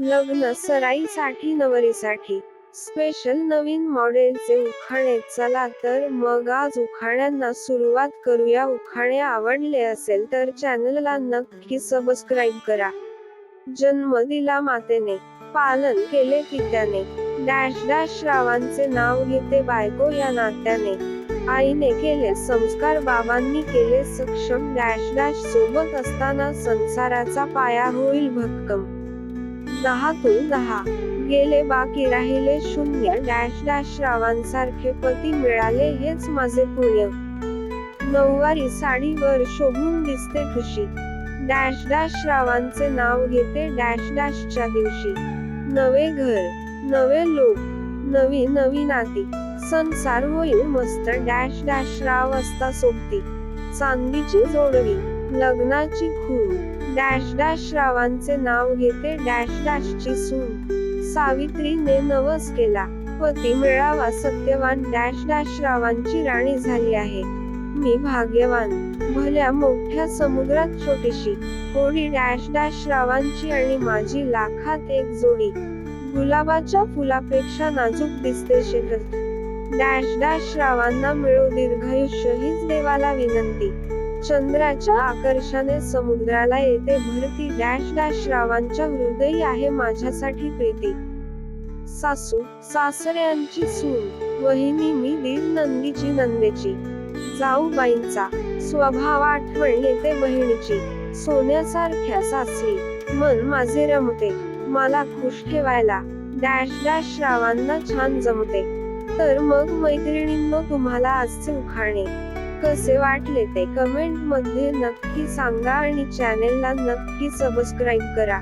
लग्न सराईसाठी नवरीसाठी. स्पेशल नवीन मॉडेलचे उखाणे. चला तर मग आज उखाण्यांना सुरुवात करूया. उखाणे आवडले असेल तर चॅनलला नक्की सबस्क्राईब करा. जन्म दिला मातेने. पालन केले पित्याने. डॅश डॅश रावांचे नाव घेते बायको या नात्याने. आईने केले संस्कार बाबांनी केले सक्षम. डॅश डॅश सोबत असताना संसाराचा पाया होईल भक्कम. दहा तो दहा गेले बाकी राहिले शून्य. डॅश डॅश रावांसारखे पती मिळाले हेच माझे पुण्य. नऊवारी साडीवर शोभून दिसते खुशी. डॅश डॅश रावांचे नाव घेते डॅश डॅशच्या दिवशी. नवे घर नवे लोक नवी नवी नाती. संसार होईल मस्त. डॅश डॅश राव असता सोबती. चांदीची जोडवी. लग्नाची खूण डॅश डॅश रावांचे नाव घेते डॅश डॅशची सून. सावित्रीने नवस केला. पती मिळावा सत्यवान डॅश डॅश रावांची राणी झाली आहे. मी भाग्यवान. भल्या मोठ्या समुद्रात छोटीशी. होडी डॅश डॅश रावांची आणि माझी लाखात एक जोडी. गुलाबाच्या फुलापेक्षा नाजूक दिसते शेहर डॅश डॅश रावांना मिळो दीर्घायुष्य हीच देवाला विनंती. चंद्राच्या आकर्षाने समुद्राला येते भरती डॅश डॅश रावांच्या हृदयी आहे माझ्यासाठी प्रीती. सासू सासऱ्यांची सून वहिनी मी दीर नंदीची नंदेची. जाऊ बाईंचा स्वभाव आठवण येते बहिणीची. सोन्यासारख्या सासरी मन माझे रमते. मला खुश ठेवायला डॅश डॅश रावांना छान जमते. तर मग मैत्रिणींनो तुम्हाला आजचे उखाणे. कसे वाटले ते कमेंटमध्ये नक्की सांगा आणि चॅनेलला नक्की सबस्क्राईब करा.